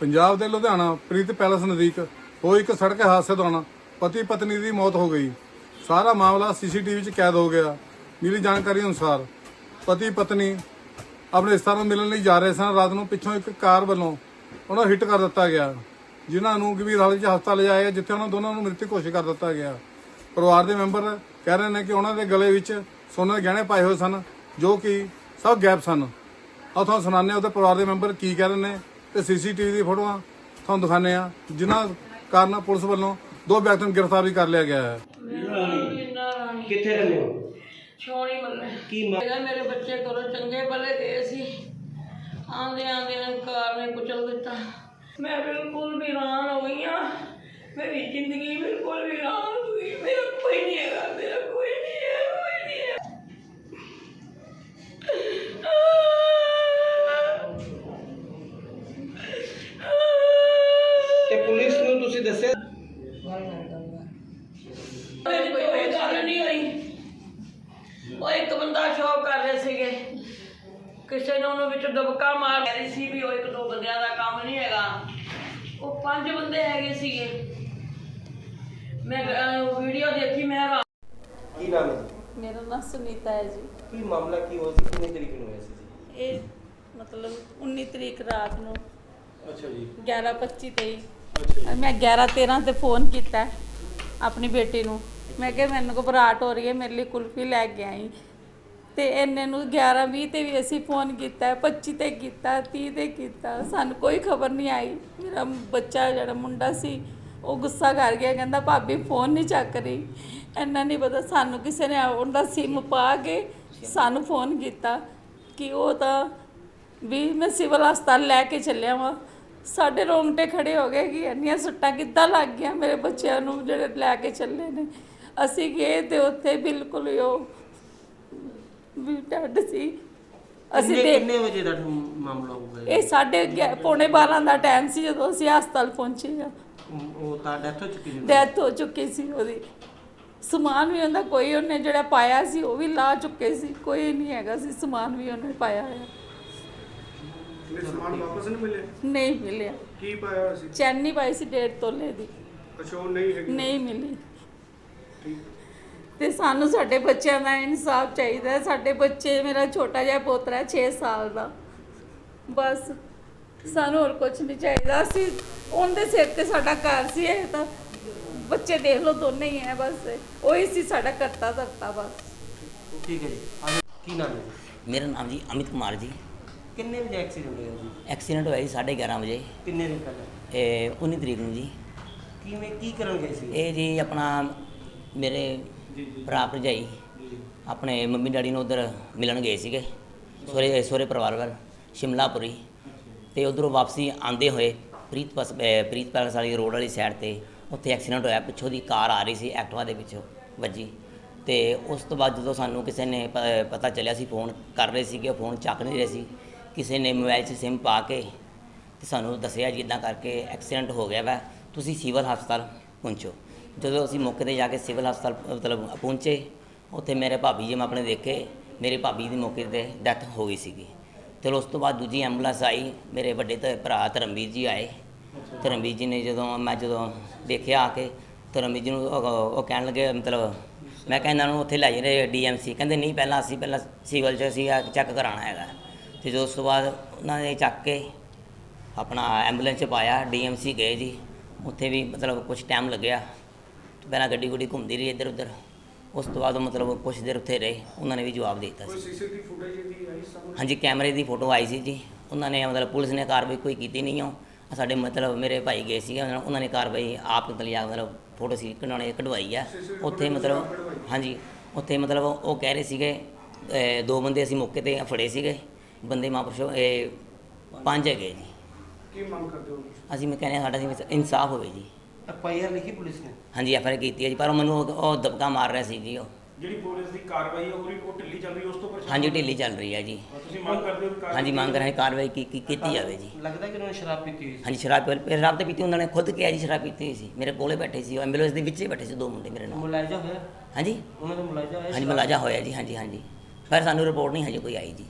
ਪੰਜਾਬ ਦੇ ਲੁਧਿਆਣਾ, ਪ੍ਰੀਤ ਪੈਲਸ ਨਜ਼ਦੀਕ ਹੋਏ ਇੱਕ ਸੜਕ ਹਾਦਸੇ ਦੌਰਾਨ ਪਤੀ ਪਤਨੀ ਦੀ ਮੌਤ ਹੋ ਗਈ। ਸਾਰਾ ਮਾਮਲਾ ਸੀਸੀਟੀਵੀ 'ਚ ਕੈਦ ਹੋ ਗਿਆ। ਮਿਲੀ ਜਾਣਕਾਰੀ ਅਨੁਸਾਰ ਪਤੀ ਪਤਨੀ ਆਪਣੇ ਰਿਸ਼ਤੇਦਾਰਾਂ ਨੂੰ ਮਿਲਣ ਲਈ ਜਾ ਰਹੇ ਸਨ। ਰਾਤ ਨੂੰ ਪਿੱਛੋਂ ਇੱਕ ਕਾਰ ਵੱਲੋਂ ਉਹਨਾਂ ਨੂੰ ਹਿੱਟ ਕਰ ਦਿੱਤਾ ਗਿਆ, ਜਿਨ੍ਹਾਂ ਨੂੰ ਗੰਭੀਰ ਹਾਲਤ 'ਚ ਹਸਪਤਾਲ ਲਿਜਾਇਆ ਗਿਆ, ਜਿੱਥੇ ਉਹਨਾਂ ਦੋਨਾਂ ਨੂੰ ਮ੍ਰਿਤਕ ਘੋਸ਼ਿਤ ਕਰ ਦਿੱਤਾ ਗਿਆ। ਪਰਿਵਾਰ ਦੇ ਮੈਂਬਰ ਕਹਿ ਰਹੇ ਨੇ ਕਿ ਉਹਨਾਂ ਦੇ ਗਲੇ ਵਿੱਚ ਸੋਨੇ ਦੇ ਗਹਿਣੇ ਪਾਏ ਹੋਏ ਸਨ, ਜੋ ਕਿ ਸਭ ਗਾਇਬ ਸਨ। ਆ ਤੁਹਾਨੂੰ ਸੁਣਾਉਂਦੇ ਹਾਂ ਉਹਦੇ ਪਰਿਵਾਰ ਦੇ ਮੈਂਬਰ ਕੀ ਕਹਿ ਰਹੇ ਨੇ। ਤੇ ਸੀਸੀਟੀਵੀ ਦੀ ਫੋਟੋਆਂ ਤੁਹਾਨੂੰ ਦਿਖਾਉਂਦੇ ਆ ਜਿਨ੍ਹਾਂ ਕਾਰਨ ਪੁਲਿਸ ਵੱਲੋਂ ਦੋ ਵਿਅਕਤੀਆਂ ਨੂੰ ਗ੍ਰਿਫਤਾਰ ਵੀ ਕਰ ਲਿਆ ਗਿਆ ਹੈ। ਮੀਨਾ ਰਾਣੀ ਕਿੱਥੇ ਰਹਿੰਦੇ ਹੋ? ਛੋਣੀ ਮੱਲੇ। ਕੀ ਮ- ਮੇਰਾ ਮੇਰੇ ਬੱਚੇ ਘਰੋਂ ਚੰਗੇ ਭਲੇ ਗਏ ਸੀ ਆਂਦੇ ਆਂਦੇ ਕਾਰ ਨੇ ਕੁਚਲ ਦਿੱਤਾ। ਮੈਂ ਬਿਲਕੁਲ ਵੀਰਾਨ ਹੋ ਗਈ ਹਾਂ। ਮੇਰੀ ਜ਼ਿੰਦਗੀ ਬਿਲਕੁਲ ਵੀਰਾਨ ਹੋ ਗਈ। ਮੇਰਾ ਕੋਈ ਨਹੀਂ ਹੈਗਾ ਮੇਰਾ ਕੋਈ ਮੇਰੀ ਕੋਈ ਗੱਲ ਨਹੀਂ ਹੋਈ। ਉਹ ਇੱਕ ਬੰਦਾ ਸ਼ੌਕ ਕਰ ਰਹੇ ਸੀਗੇ। ਕਿਸੇ ਨੇ ਉਹਨੂੰ ਵਿੱਚ ਦਬਕਾ ਮਾਰ ਰਹੀ ਸੀ ਵੀ ਉਹ ਇੱਕ ਦੋ ਬੰਦਿਆਂ ਦਾ ਕੰਮ ਨਹੀਂ ਹੈਗਾ। ਉਹ ਪੰਜ ਬੰਦੇ ਹੈਗੇ ਸੀਗੇ। ਮੈਂ ਵੀਡੀਓ ਦੇਖੀ ਮੈਂ ਕੀ ਨਾਮ ਹੈ? ਮੇਰਾ ਨਾਮ ਸੁਨੀਤਾ ਹੈ ਜੀ। ਕੀ ਮਾਮਲਾ ਕੀ ਹੋਇਆ ਸੀ? ਕਿੰਨੀ ਤਰੀਕ ਨੂੰ ਹੋਇਆ ਸੀ ਜੀ? ਇਹ ਮਤਲਬ 19 ਤਰੀਕ ਰਾਤ ਨੂੰ। ਅੱਛਾ ਜੀ। 11 25 23 ਮੈਂ 11 13 ਤੇ ਫੋਨ ਕੀਤਾ ਆਪਣੀ ਬੇਟੀ ਨੂੰ। ਮੈਂ ਕਿਹਾ ਮੈਨੂੰ ਘਬਰਾਹਟ ਹੋ ਰਹੀ ਹੈ ਮੇਰੇ ਲਈ ਕੁਲਫੀ ਲੈ ਕੇ ਆਈ। ਤੇ ਇਹਨੇ ਨੂੰ 11 20 ਤੇ ਵੀ ਅਸੀਂ ਫੋਨ ਕੀਤਾ ਹੈ, 25 ਤੇ ਕੀਤਾ 30 ਤੇ ਕੀਤਾ ਸਾਨੂੰ ਕੋਈ ਖਬਰ ਨਹੀਂ ਆਈ। ਮੇਰਾ ਬੱਚਾ ਜਿਹੜਾ ਮੁੰਡਾ ਸੀ ਉਹ ਗੁੱਸਾ ਕਰ ਗਿਆ ਕਹਿੰਦਾ ਭਾਬੀ ਫੋਨ ਨਹੀਂ ਚੱਕ ਰਹੀ। ਇੰਨਾ ਨਹੀਂ ਪਤਾ ਸਾਨੂੰ ਕਿਸੇ ਨੇ ਉਹਦਾ ਸਿਮ ਪਾ ਕੇ ਸਾਨੂੰ ਫੋਨ ਕੀਤਾ ਕਿ ਉਹ ਤਾਂ ਵੀ ਮੈਂ ਸਿਵਲ ਹਸਪਤਾਲ ਲੈ ਕੇ ਚੱਲਿਆ ਵਾਂ। ਸਾਡੇ ਰੋਂਗਟੇ ਖੜੇ ਹੋ ਗਏ ਕਿ ਇੰਨੀਆਂ ਸੁੱਟਾਂ ਕਿੱਦਾਂ ਲੱਗ ਗਿਆ ਮੇਰੇ ਬੱਚਿਆਂ ਨੂੰ ਜਿਹੜੇ ਲੈ ਕੇ ਚੱਲੇ ਨੇ। ਅਸੀਂ ਗਏ ਤੇ ਉੱਥੇ ਬਿਲਕੁਲ ਹੀ ਉਹ ਵੀ ਡੈਡ ਸੀ। ਅਸੀਂ ਕਿੰਨੇ ਦੇਖ ਕਿੰਨੇ ਵਜੇ ਦਾ ਮਾਮਲਾ ਹੋਊਗਾ ਜੀ? ਇਹ ਸਾਡੇ ਗਿ- ਪੌਣੇ 12 ਦਾ ਟਾਈਮ ਸੀ ਜਦੋਂ ਅਸੀਂ ਹਸਪਤਾਲ ਪਹੁੰਚੇ ਆ ਉਹ- ਉਹ ਤਾਂ ਡੈਥ ਹੋ ਚੁੱਕੀ ਸੀ ਡੈਥ ਹੋ ਚੁੱਕੀ ਸੀ ਉਹਦੀ। ਸਮਾਨ ਵੀ ਉਹਦਾ ਕੋਈ ਉਹਨੇ ਜਿਹੜਾ ਪਾਇਆ ਸੀ ਉਹ ਵੀ ਲਾ ਚੁੱਕੇ ਸੀ। ਕੋਈ ਨਹੀਂ ਹੈਗਾ ਸੀ ਸਮਾਨ ਵੀ ਉਹਨੇ ਪਾਇਆ ਹੋਇਆ। ਇਹ ਸਮਾਨ ਵਾਪਸ ਨਹੀਂ ਮਿਲੇ ਨਹੀਂ ਮਿਲਿਆ। ਕੀ ਪਾਇਆ ਹੋਇਆ ਸੀ? ਚੈਨੀ ਪਾਈ ਸੀ ਡੇਢ ਤੋਲੇ ਦੀ। ਅੱਛਾ ਉਹ ਨਹੀਂ ਹੈਗੀ। ਨਹੀਂ ਮਿਲੀ। ਤੇ ਸਾਨੂੰ ਸਾਡੇ ਬੱਚਿਆਂ ਦਾ ਇਨਸਾਫ ਚਾਹੀਦਾ ਹੈ। ਸਾਡੇ ਬੱਚੇ ਮੇਰਾ ਛੋਟਾ ਜਿਹਾ ਪੋਤਰਾ 6 ਸਾਲ ਦਾ। ਬਸ ਸਾਨੂੰ ਹੋਰ ਕੁਝ ਨਹੀਂ ਚਾਹੀਦਾ। ਅਸੀਂ ਉਹਦੇ ਸਿਰ ਤੇ ਸਾਡਾ ਘਰ ਸੀ ਇਹ ਤਾਂ ਬੱਚੇ ਦੇਖ ਲਓ ਦੋਨੇ ਹੀ ਹੈ ਬਸ। ਉਹੀ ਸੀ ਸਾਡਾ ਕਰਤਾ ਧਰਤਾ ਬਸ। ਠੀਕ ਹੈ ਜੀ। ਆਹ ਕੀ ਨਾਮ ਹੈ ਜੀ? ਮੇਰਾ ਨਾਮ ਜੀ ਅਮਿਤ ਕੁਮਾਰ ਜੀ। ਕਿੰਨੇ ਵਜੇ ਐਕਸੀਡੈਂਟ ਹੋਇਆ ਜੀ? ਐਕਸੀਡੈਂਟ ਹੋਇਆ ਜੀ 11:30 ਵਜੇ। ਕਿੰਨੇ ਦਿਨ ਪਹਿਲਾਂ? ਇਹ 19 ਤਰੀਕ ਨੂੰ ਜੀ। ਕਿਵੇਂ ਕੀ ਕਰਨ ਗਏ ਸੀ? ਇਹ ਜੀ ਆਪਣਾ ਮੇਰੇ ਭਰਾ ਭਰਜਾਈ ਆਪਣੇ ਮੰਮੀ ਡੈਡੀ ਨੂੰ ਉਧਰ ਮਿਲਣ ਗਏ ਸੀਗੇ ਸੋਰੇ ਸੋਰੇ ਪਰਿਵਾਰ ਵੱਲ ਸ਼ਿਮਲਾਪੁਰੀ। ਤੇ ਉਧਰੋਂ ਵਾਪਸੀ ਆਂਦੇ ਹੋਏ ਪ੍ਰੀਤ ਪਸ ਪ੍ਰੀਤ ਪੈਲਸ ਵਾਲੀ ਰੋਡ ਵਾਲੀ ਸਾਈਡ ਤੇ ਉੱਥੇ ਐਕਸੀਡੈਂਟ ਹੋਇਆ ਪਿੱਛੋਂ ਦੀ ਕਾਰ ਆ ਰਹੀ ਸੀ ਐਕਟਿਵਾ ਦੇ ਵਿੱਚੋਂ ਵੱਜੀ। ਤੇ ਉਸ ਤੋਂ ਬਾਅਦ ਜਦੋਂ ਸਾਨੂੰ ਕਿਸੇ ਨੇ ਪਤਾ ਚੱਲਿਆ ਸੀ ਫੋਨ ਕਰ ਰਹੇ ਸੀਗੇ ਉਹ ਫੋਨ ਚੱਕ ਨਹੀਂ ਰਹੇ ਸੀ ਕਿਸੇ ਨੇ ਮੋਬਾਈਲ 'ਚ ਸਿਮ ਪਾ ਕੇ ਤੇ ਸਾਨੂੰ ਦੱਸਿਆ ਜੀ ਇਦਾਂ ਕਰਕੇ ਐਕਸੀਡੈਂਟ ਹੋ ਗਿਆ ਵਾ। ਤੁਸੀਂ ਸਿਵਲ ਹਸਪਤਾਲ ਪਹੁੰਚੋ। ਜਦੋਂ ਅਸੀਂ ਮੌਕੇ ਤੇ ਜਾ ਕੇ ਸਿਵਲ ਹਸਪਤਾਲ, ਮਤਲਬ ਪਹੁੰਚੇ, ਉੱਥੇ ਮੇਰੇ ਭਾਬੀ ਜੀ ਮੈਂ ਆਪਣੇ ਦੇਖੇ, ਮੇਰੇ ਭਾਬੀ ਦੀ ਮੌਕੇ ਤੇ ਡੈਥ ਹੋ ਗਈ ਸੀਗੀ। ਚਲੋ ਉਸ ਤੋਂ ਬਾਅਦ ਦੂਜੀ ਐਂਬੂਲੈਂਸ ਆਈ, ਮੇਰੇ ਵੱਡੇ ਤੇ, ਭਰਾ ਧਰਮਵੀਰ ਜੀ ਆਏ। ਧਰਮਵੀਰ ਜੀ ਨੇ ਜਦੋਂ ਮੈਂ ਜਦੋਂ ਦੇਖਿਆ ਆ ਕੇ, ਧਰਮਵੀਰ ਜੀ ਨੂੰ ਉਹ ਕਹਿਣ ਲੱਗੇ, ਮਤਲਬ ਮੈਂ ਕਹਿੰਦਾ ਇਹਨਾਂ ਨੂੰ ਉੱਥੇ ਲੈ ਜਾਂਦੇ ਡੀਐਮਸੀ ਕਹਿੰਦੇ ਨਹੀਂ, ਪਹਿਲਾਂ ਅਸੀਂ ਪਹਿਲਾਂ ਸਿਵਲ 'ਚ ਅਸੀਂ ਚੈੱਕ ਕਰਾਉਣਾ ਹੈਗਾ। ਤੇ ਜਦੋਂ ਉਸ ਤੋਂ ਬਾਅਦ ਉਹਨਾਂ ਨੇ ਚੱਕ ਕੇ ਆਪਣਾ ਐਂਬੂਲੈਂਸ 'ਚ ਪਾਇਆ ਡੀਐਮਸੀ ਗਏ ਜੀ। ਉੱਥੇ ਵੀ ਮਤਲਬ ਕੁਝ ਟਾਈਮ ਲੱਗਿਆ। ਪਹਿਲਾਂ ਗੱਡੀ ਗੁੱਡੀ ਘੁੰਮਦੀ ਰਹੀ ਇੱਧਰ ਉੱਧਰ। ਉਸ ਤੋਂ ਬਾਅਦ ਮਤਲਬ ਕੁਝ ਦੇਰ ਉੱਥੇ ਰਹੇ। ਉਹਨਾਂ ਨੇ ਵੀ ਜਵਾਬ ਦੇ ਦਿੱਤਾ ਸੀ। ਸੀਸੀਟੀਵੀ ਫੁਟੇਜ ਦੀ ਆਈ ਸਾਹਮਣੇ? ਹਾਂਜੀ ਕੈਮਰੇ ਦੀ ਫੋਟੋ ਆਈ ਸੀ ਜੀ। ਉਹਨਾਂ ਨੇ ਮਤਲਬ ਪੁਲਿਸ ਨੇ ਕਾਰਵਾਈ ਕੋਈ ਕੀਤੀ ਨਹੀਂ ਉਹ। ਸਾਡੇ ਮਤਲਬ ਮੇਰੇ ਭਾਈ ਗਏ ਸੀਗੇ ਉਹਨਾਂ ਉਹਨਾਂ ਨੇ ਕਾਰਵਾਈ ਆਪ ਜਾ ਮਤਲਬ ਫੋਟੋ ਸੀ ਕਢਾਉਣੇ ਕਢਵਾਈ ਆ। ਉੱਥੇ ਮਤਲਬ ਹਾਂਜੀ ਉੱਥੇ ਮਤਲਬ ਉਹ ਕਹਿ ਰਹੇ ਸੀਗੇ ਦੋ ਬੰਦੇ ਅਸੀਂ ਮੌਕੇ ਤੇ ਫੜੇ ਸੀਗੇ। ਬੰਦੇ ਮਹਾਂਪੁਰਸ਼ੋ ਇਹ ਪੰਜ ਹੈਗੇ ਜੀ। ਕੀ ਮੰਗ ਕਰਦੇ ਹੋ? ਅਸੀਂ ਮੈਂ ਕਹਿੰਦੇ ਸਾਡਾ ਇਨਸਾਫ ਹੋਵੇ ਜੀ। ਐਫ ਆਈ ਆਰ ਲਿਖੀ ਪੁਲਿਸ ਨੇ? ਹਾਂਜੀ ਐਫ ਆਈ ਕੀਤੀ ਹੈ ਜੀ ਪਰ ਉਹ ਮੈਨੂੰ ਉਹ- ਉਹ ਦਬਕਾ ਮਾਰ ਰਿਹਾ ਸੀ ਜੀ ਉਹ। ਜਿਹੜੀ ਪੁਲਿਸ ਦੀ ਕਾਰਵਾਈ ਹੈ ਉਹ ਰਿਪੋਰਟ ਢਿੱਲੀ ਚੱਲ ਰਹੀ ਹੈ ਉਸ ਤੋਂ ਪਰੇਸ਼ਾਨ ਹਾਂਜੀ ਢਿੱਲੀ ਚੱਲ ਰਹੀ ਹੈ ਜੀ। ਤੁਸੀਂ ਮੰਗ ਕਰਦੇ ਹੋ ਕਿ ਹਾਂਜੀ ਮੰਗ ਰਹੇ ਕਾਰਵਾਈ ਕੀ ਕੀ- ਕੀਤੀ ਜਾਵੇ ਜੀ। ਲੱਗਦਾ ਕਿ ਉਹਨਾਂ ਨੇ ਸ਼ਰਾਬ ਪੀਤੀ ਹੋਈ ਸੀ? ਹਾਂਜੀ ਸ਼ਰਾਬ ਪੀ- ਸ਼ਰਾਬ ਤੇ ਪੀਤੀ ਉਹਨਾਂ ਨੇ ਖੁਦ ਕਿਹਾ ਜੀ ਸ਼ਰਾਬ ਪੀਤੀ ਹੋਈ ਸੀ। ਮੇਰੇ ਕੋਲੇ ਬੈਠੇ ਸੀ ਐਂਬੂਲੈਂਸ ਦੇ ਵਿੱਚ ਹੀ ਬੈਠੇ ਸੀ ਦੋ ਮੁੰਡੇ ਮੇਰੇ ਨਾਲ। ਮੁਲਾਜ਼ਾ ਹੋਇਆ ਹਾਂਜੀ। ਉਹਨਾਂ ਦਾ ਮੁਲਾਜ਼ਾ ਹੋਇਆ ਹਾਂਜੀ ਮਲਾਜਾ ਹੋਇਆ ਜੀ ਹਾਂਜੀ ਹਾਂਜੀ। ਪਰ ਸਾਨੂੰ ਰਿਪੋਰਟ ਨਹੀਂ ਹਜੇ ਕੋਈ ਆਈ ਜੀ।